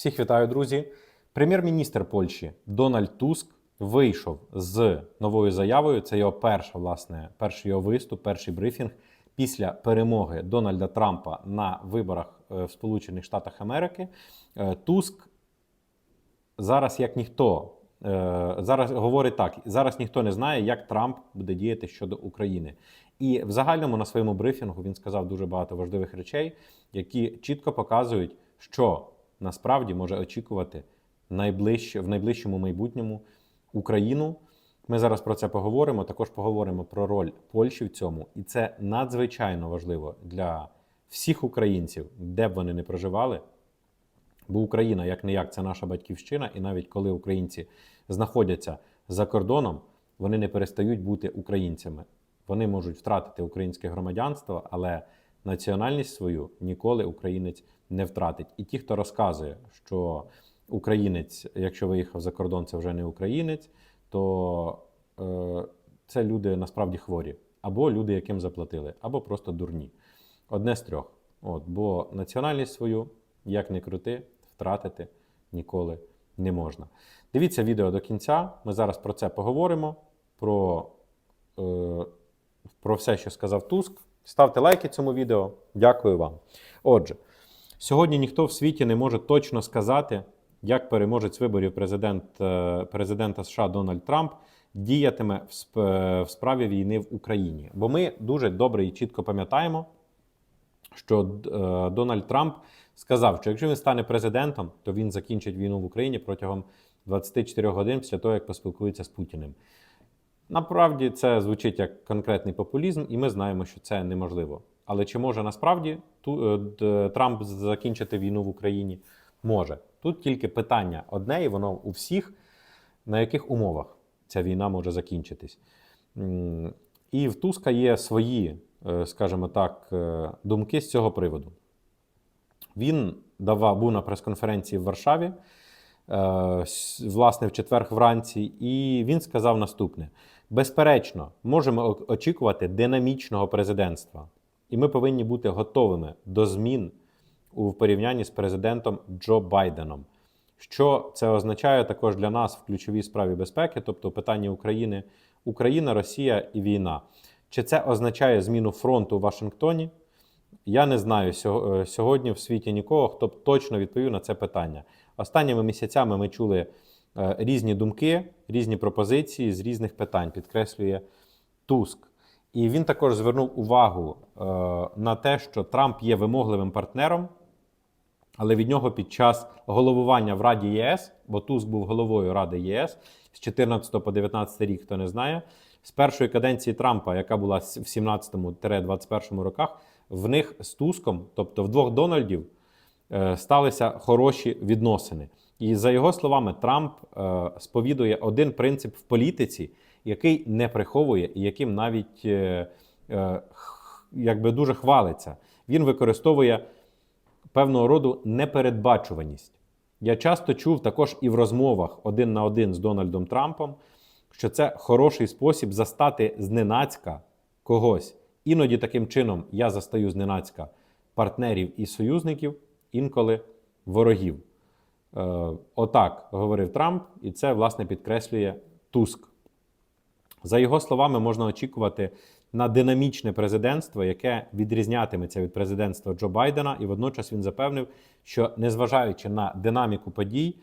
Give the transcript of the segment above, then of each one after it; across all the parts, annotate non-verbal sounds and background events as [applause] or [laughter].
Всіх вітаю, друзі. Прем'єр-міністр Польщі Дональд Туск вийшов з новою заявою. Це його перша, власне, перший його виступ, перший брифінг після перемоги Дональда Трампа на виборах е, в Сполучених Штатах Америки. Е, Туск зараз як ніхто. е, Зараз говорить так: зараз ніхто не знає, як Трамп буде діяти щодо України. І в загальному на своєму брифінгу він сказав дуже багато важливих речей, які чітко показують, що насправді може очікувати найближче в найближчому майбутньому Україну. Ми зараз про це поговоримо. Також поговоримо про роль Польщі в цьому, і це надзвичайно важливо для всіх українців, де б вони не проживали. Бо Україна, як не як, це наша батьківщина, і навіть коли українці знаходяться за кордоном, вони не перестають бути українцями. Вони можуть втратити українське громадянство, але національність свою ніколи українець не втратить. І ті, хто розказує, що українець, якщо виїхав за кордон, це вже не українець, то е, це люди насправді хворі, або люди, яким заплатили, або просто дурні. Одне з трьох. От, бо національність свою, як не крути, втратити ніколи не можна. Дивіться відео до кінця. Ми зараз про це поговоримо. Про, е, про все, що сказав Туск. Ставте лайки цьому відео. Дякую вам. Отже, сьогодні ніхто в світі не може точно сказати, як переможець виборів президент, е, президента США Дональд Трамп діятиме в сп- в справі війни в Україні. Бо ми дуже добре і чітко пам'ятаємо, що е, Дональд Трамп сказав, що якщо він стане президентом, то він закінчить війну в Україні протягом 24 годин після того, як поспілкується з Путіним. Насправді це звучить як конкретний популізм, і ми знаємо, що це неможливо. Але чи може насправді е, Трамп закінчити війну в Україні? Може. Тут тільки питання одне, і воно у всіх, на яких умовах ця війна може закінчитись. І в Туска є свої, е, скажімо так, е, думки з цього приводу. Він давав, був на прес-конференції в Варшаві, власне, в четвер вранці, і він сказав наступне: безперечно, можемо очікувати динамічного президентства, і ми повинні бути готовими до змін у порівнянні з президентом Джо Байденом. Що це означає також для нас в ключовій справі безпеки, тобто питання України, Україна, Росія і війна. Чи це означає зміну фронту у Вашингтоні? Я не знаю е, сьогодні в світі нікого, хто б точно відповів на це питання. Останніми місяцями ми чули різні думки, різні пропозиції з різних питань, підкреслює Туск. І він також звернув увагу е, на те, що Трамп є вимогливим партнером, але від нього під час головування в Раді ЄС, бо Туск був головою Ради ЄС з 14 по 19 рік, хто не знає, з першої каденції Трампа, яка була в 17-21 роках, в них з Туском, тобто в двох Дональдів, е, сталися хороші відносини. І за його словами, Трамп е, сповідує один принцип в політиці, який не приховує і яким навіть е, е, якби дуже хвалиться. Він використовує певного роду непередбачуваність. Я часто чув також і в розмовах один на один з Дональдом Трампом, що це хороший спосіб застати зненацька когось. Іноді таким чином я застаю зненацька партнерів і союзників, інколи ворогів. Е, отак говорив Трамп, і це власне підкреслює Туск. За його словами, можна очікувати на динамічне президентство, яке відрізнятиметься від президентства Джо Байдена, і водночас він запевнив, що незважаючи на динаміку подій,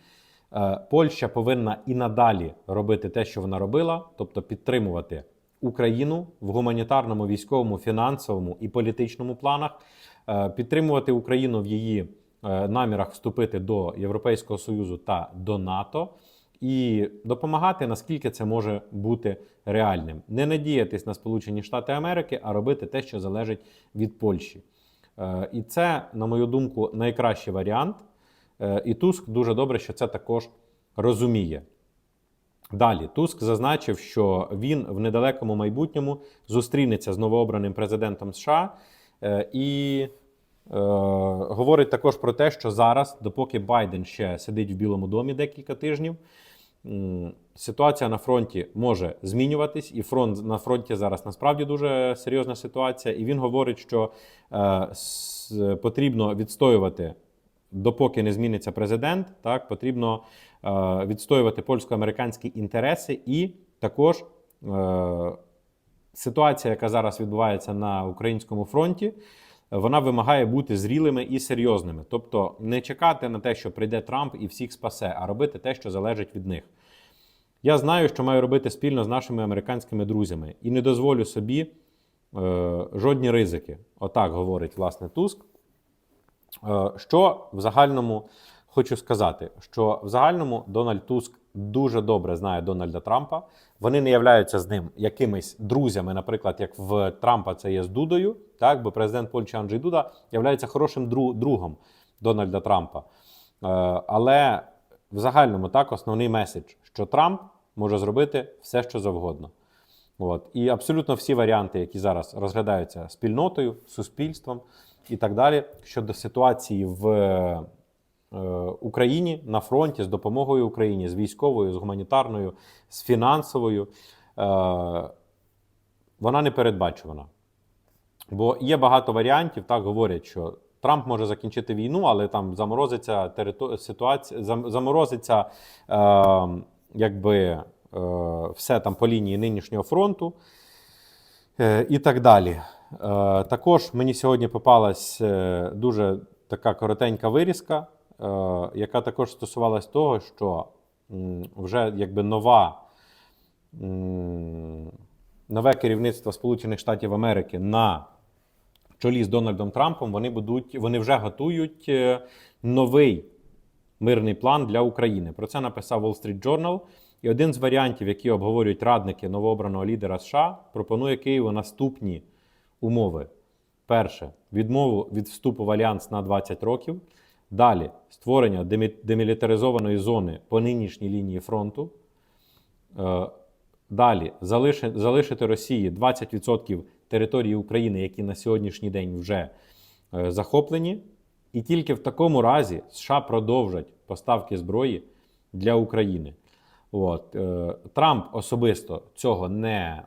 е, Польща повинна і надалі робити те, що вона робила, тобто підтримувати Україну в гуманітарному, військовому, фінансовому і політичному планах, е, підтримувати Україну в її намірах вступити до Європейського Союзу та до НАТО і допомагати, наскільки це може бути реальним. Не надіятись на Сполучені Штати Америки, а робити те, що залежить від Польщі. Е, І це, на мою думку, найкращий варіант. Е, І Туск дуже добре, що це також розуміє. Далі Туск зазначив, що він в недалекому майбутньому зустрінеться з новообраним президентом США е, і е, говорить також про те, що зараз, допоки Байден ще сидить в Білому домі декілька тижнів, ситуація на фронті може змінюватись, і фронт на фронті зараз насправді дуже серйозна ситуація. І він говорить, що е, потрібно відстоювати допоки не зміниться президент, так потрібно е, відстоювати польсько-американські інтереси і також. Е, Ситуація, яка зараз відбувається на українському фронті, вона вимагає бути зрілими і серйозними. Тобто не чекати на те, що прийде Трамп і всіх спасе, а робити те, що залежить від них. Я знаю, що маю робити спільно з нашими американськими друзями, і не дозволю собі е, жодні ризики. Отак говорить власне Туск. Е, що в загальному хочу сказати, що в загальному Дональд Туск дуже добре знає Дональда Трампа. Вони не являються з ним якимись друзями, наприклад, як в Трампа це є з Дудою, так бо президент Польщі Анджей Дуда являється хорошим дру- другом Дональда Трампа. Е, але в загальному так основний меседж, що Трамп може зробити все, що завгодно. От. І абсолютно всі варіанти, які зараз розглядаються спільнотою, суспільством і так далі, щодо ситуації в Україні на фронті з допомогою Україні, з військовою, з гуманітарною, з фінансовою, е, вона не передбачувана. Бо є багато варіантів, так говорять, що Трамп може закінчити війну, але там заморозиться територ... ситуація, заморозиться е, якби е, все там по лінії нинішнього фронту е, і так далі. Е, також мені сьогодні попалась е, дуже така коротенька вирізка, е, яка також стосувалась того, що вже якби нова. Нове керівництво Сполучених Штатів Америки на чолі з Дональдом Трампом вони будуть, вони вже готують е, новий мирний план для України. Про це написав Wall Street Journal. І один з варіантів, які обговорюють радники новообраного лідера США, пропонує Києву наступні умови: перше відмову від вступу в альянс на 20 років. Далі створення демілітаризованої зони по нинішній лінії фронту. Е, Далі залишити Росії 20% території України, які на сьогоднішній день вже е, захоплені. І тільки в такому разі США продовжать поставки зброї для України. От. е, Трамп особисто цього не,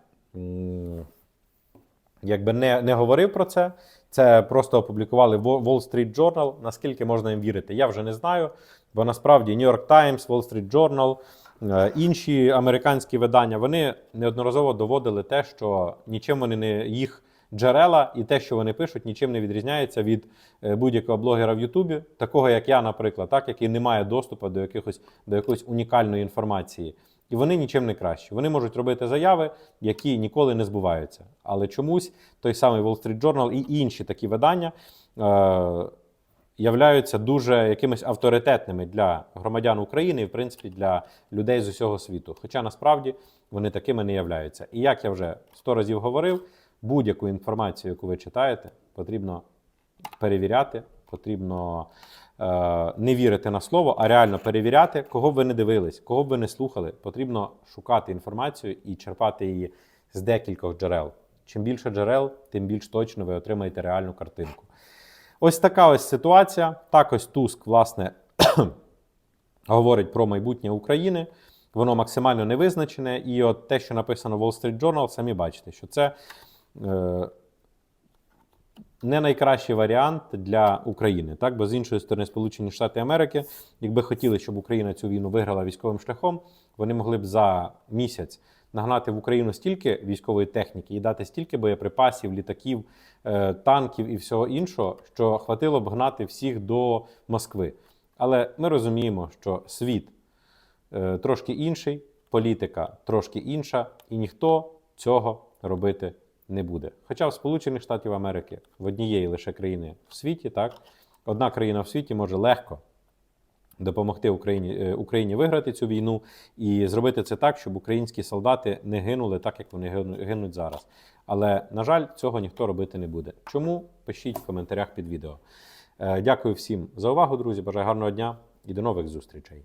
якби не, не говорив про це. Це просто опублікували Wall Street Journal. Наскільки можна їм вірити, я вже не знаю. Бо насправді New York Times, Wall Street Journal, е, інші американські видання вони неодноразово доводили те, що нічим вони не їх джерела, і те, що вони пишуть, нічим не відрізняється від е, будь-якого блогера в Ютубі, такого як я, наприклад, так, який не має доступу до якихось до якоїсь унікальної інформації. І вони нічим не кращі. Вони можуть робити заяви, які ніколи не збуваються. Але чомусь той самий Wall Street Journal і інші такі видання е, являються дуже якимись авторитетними для громадян України і, в принципі, для людей з усього світу. Хоча насправді вони такими не являються. І як я вже сто разів говорив, будь-яку інформацію, яку ви читаєте, потрібно перевіряти, потрібно не вірити на слово, а реально перевіряти, кого б ви не дивились, кого б ви не слухали. Потрібно шукати інформацію і черпати її з декількох джерел. Чим більше джерел, тим більш точно ви отримаєте реальну картинку. Ось така ось ситуація. Так ось Туск, власне, [clears throat] говорить про майбутнє України. Воно максимально невизначене. І от те, що написано в Wall Street Journal, самі бачите, що це е, не найкращий варіант для України. Так? Бо з іншої сторони, Сполучені Штати Америки, якби хотіли, щоб Україна цю війну виграла військовим шляхом, вони могли б за місяць нагнати в Україну стільки військової техніки і дати стільки боєприпасів, літаків, е, танків і всього іншого, що хватило б гнати всіх до Москви. Але ми розуміємо, що світ е, трошки інший, політика трошки інша, і ніхто цього робити не буде. Хоча в Сполучених Штатів Америки в однієї лише країни в світі, так, одна країна в світі може легко допомогти Україні, е, Україні виграти цю війну і зробити це так, щоб українські солдати не гинули так, як вони гинуть зараз. Але, на жаль, цього ніхто робити не буде. Чому? Пишіть в коментарях під відео. Е, Дякую всім за увагу, друзі. Бажаю гарного дня і до нових зустрічей.